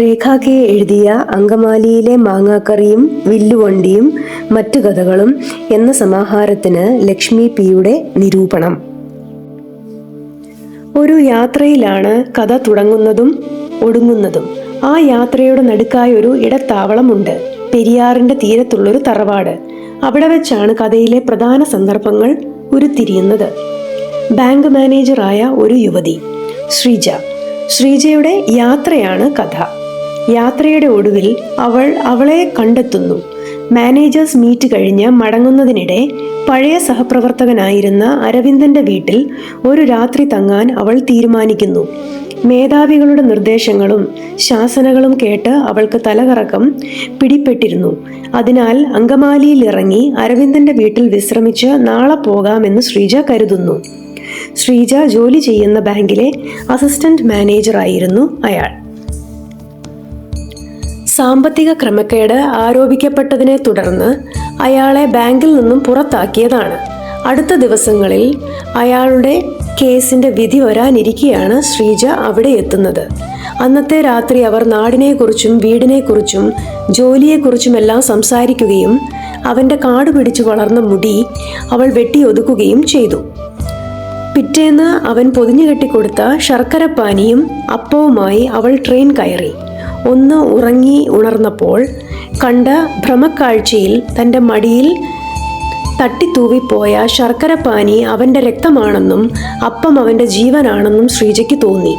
രേഖ K എഴുതിയ അങ്കമാലിയിലെ മാങ്ങാക്കറിയും വില്ലുവണ്ടിയും മറ്റു കഥകളും എന്ന സമാഹാരത്തിന് ലക്ഷ്മി പിയുടെ നിരൂപണം. ഒരു യാത്രയിലാണ് കഥ തുടങ്ങുന്നതും ഒടുങ്ങുന്നതും. ആ യാത്രയുടെ നടുക്കായി ഒരു ഇടത്താവളമുണ്ട്. പെരിയാറിന്റെ തീരത്തുള്ളൊരു തറവാട്. അവിടെ വെച്ചാണ് കഥയിലെ പ്രധാന സന്ദർഭങ്ങൾ ഉരുത്തിരിയുന്നത്. ബാങ്ക് മാനേജറായ ഒരു യുവതി ശ്രീജ. ശ്രീജയുടെ യാത്രയാണ് കഥ. യാത്രയുടെ ഒടുവിൽ അവൾ അവളെ കണ്ടെത്തുന്നു. മാനേജേഴ്സ് മീറ്റ് കഴിഞ്ഞ് മടങ്ങുന്നതിനിടെ പഴയ സഹപ്രവർത്തകനായിരുന്ന അരവിന്ദന്റെ വീട്ടിൽ ഒരു രാത്രി തങ്ങാൻ അവൾ തീരുമാനിക്കുന്നു. മേധാവികളുടെ നിർദ്ദേശങ്ങളും ശാസനകളും കേട്ട് അവൾക്ക് തലകറക്കം പിടിപ്പെട്ടിരുന്നു. അതിനാൽ അങ്കമാലിയിൽ ഇറങ്ങി അരവിന്ദന്റെ വീട്ടിൽ വിശ്രമിച്ച് നാളെ പോകാമെന്ന് ശ്രീജ കരുതുന്നു. ശ്രീജ ജോലി ചെയ്യുന്ന ബാങ്കിലെ അസിസ്റ്റന്റ് മാനേജറായിരുന്നു അയാൾ. സാമ്പത്തിക ക്രമക്കേട് ആരോപിക്കപ്പെട്ടതിനെ തുടർന്ന് അയാളെ ബാങ്കിൽ നിന്നും പുറത്താക്കിയതാണ്. അടുത്ത ദിവസങ്ങളിൽ അയാളുടെ കേസിന്റെ വിധി വരാനിരിക്കെയാണ് ശ്രീജ അവിടെ എത്തുന്നത്. അന്നത്തെ രാത്രി അവർ നാടിനെക്കുറിച്ചും വീടിനെക്കുറിച്ചും ജോലിയെക്കുറിച്ചുമെല്ലാം സംസാരിക്കുകയും അവന്റെ കാട് പിടിച്ചു വളർന്ന മുടി അവൾ വെട്ടിയൊതുക്കുകയും ചെയ്തു. പിറ്റേന്ന് അവൻ പൊതിഞ്ഞു കെട്ടിക്കൊടുത്ത ശർക്കരപ്പാനിയും അപ്പവുമായി അവൾ ട്രെയിൻ കയറി. ഒന്ന് ഉറങ്ങി ഉണർന്നപ്പോൾ കണ്ട ഭ്രമക്കാഴ്ചയിൽ തന്റെ മടിയിൽ തട്ടിത്തൂവിപ്പോയ ശർക്കരപ്പാനി അവന്റെ രക്തമാണെന്നും അപ്പം അവന്റെ ജീവനാണെന്നും ശ്രീജയ്ക്ക് തോന്നി.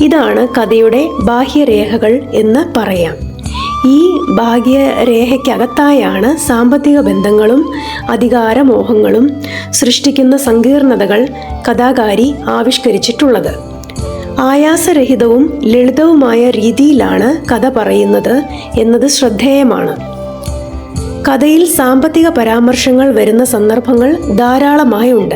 ഇതാണ് കഥയുടെ ബാഹ്യരേഖകൾ എന്ന് പറയാം. ഈ ഭാഗ്യരേഖയ്ക്കകത്തായാണ് സാമ്പത്തിക ബന്ധങ്ങളും അധികാരമോഹങ്ങളും സൃഷ്ടിക്കുന്ന സങ്കീർണതകൾ കഥാകാരി ആവിഷ്കരിച്ചിട്ടുള്ളത്. ആയാസരഹിതവും ലളിതവുമായ രീതിയിലാണ് കഥ പറയുന്നത് എന്നത് ശ്രദ്ധേയമാണ്. കഥയിൽ സാമ്പത്തിക പരാമർശങ്ങൾ വരുന്ന സന്ദർഭങ്ങൾ ധാരാളമായി ഉണ്ട്.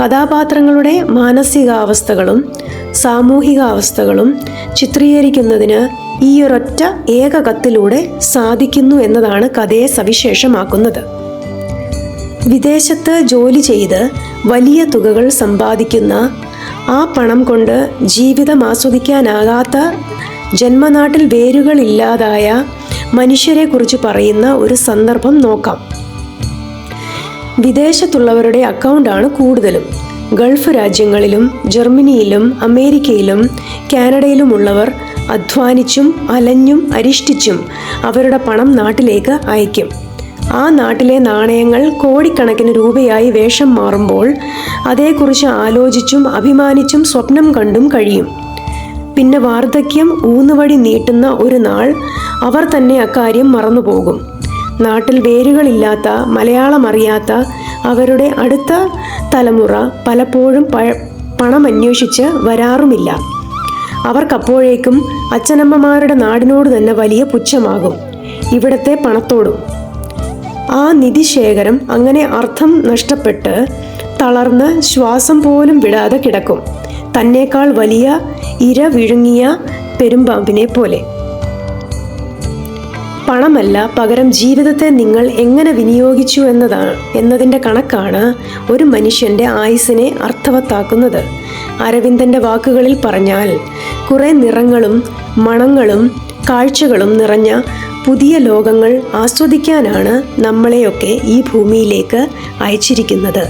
കഥാപാത്രങ്ങളുടെ മാനസികാവസ്ഥകളും സാമൂഹികാവസ്ഥകളും ചിത്രീകരിക്കുന്നതിന് ഈയൊരൊറ്റ ഏക കത്തിലൂടെ സാധിക്കുന്നു എന്നതാണ് കഥയെ സവിശേഷമാക്കുന്നത്. വിദേശത്ത് ജോലി ചെയ്ത് വലിയ തുകകൾ സമ്പാദിക്കുന്ന ആ പണം കൊണ്ട് ജീവിതം ആസ്വദിക്കാനാകാത്ത ജന്മനാട്ടിൽ വേരുകളില്ലാതായ മനുഷ്യരെക്കുറിച്ച് പറയുന്ന ഒരു സന്ദർഭം നോക്കാം. വിദേശത്തുള്ളവരുടെ അക്കൗണ്ടാണ് കൂടുതലും. ഗൾഫ് രാജ്യങ്ങളിലും ജർമ്മനിയിലും അമേരിക്കയിലും കാനഡയിലുമുള്ളവർ അധ്വാനിച്ചും അലഞ്ഞും അരിഷ്ടിച്ചും അവരുടെ പണം നാട്ടിലേക്ക് അയക്കും ആ നാട്ടിലെ നാണയങ്ങൾ കോടിക്കണക്കിന് രൂപയായി വേഷം മാറുമ്പോൾ അതേക്കുറിച്ച് ആലോചിച്ചും അഭിമാനിച്ചും സ്വപ്നം കണ്ടും കഴിയും. പിന്നെ വാർദ്ധക്യം ഊന്നുവടി നീട്ടുന്ന ഒരു നാൾ അവർ തന്നെ അക്കാര്യം മറന്നുപോകും. നാട്ടിൽ വേരുകളില്ലാത്ത മലയാളം അറിയാത്ത അവരുടെ അടുത്ത തലമുറ പലപ്പോഴും പണം അന്വേഷിച്ച് വരാറുമില്ല. അവർക്കപ്പോഴേക്കും അച്ഛനമ്മമാരുടെ നാടിനോട് തന്നെ വലിയ പുച്ഛമാകും. ഇവിടത്തെ പണത്തോടും. ആ നിധിശേഖരം അങ്ങനെ അർത്ഥം നഷ്ടപ്പെട്ട് തളർന്ന് ശ്വാസം പോലും വിടാതെ കിടക്കും. തന്നേക്കാൾ വലിയ ഇര വിഴുങ്ങിയ പെരുമ്പാമ്പിനെ പോലെ. പണമല്ല പകരം ജീവിതത്തെ നിങ്ങൾ എങ്ങനെ വിനിയോഗിച്ചു എന്നതാണ് എന്നതിന്റെ കണക്കാണ് ഒരു മനുഷ്യന്റെ ആയുസിനെ അർത്ഥവത്താക്കുന്നത്. അരവിന്ദന്റെ വാക്കുകളിൽ പറഞ്ഞാൽ കുറേ നിറങ്ങളും മണങ്ങളും കാഴ്ചകളും നിറഞ്ഞ പുതിയ ലോകങ്ങൾ ആസ്വദിക്കാനാണ് നമ്മളെയൊക്കെ ഈ ഭൂമിയിലേക്ക് അയച്ചിരിക്കുന്നത്.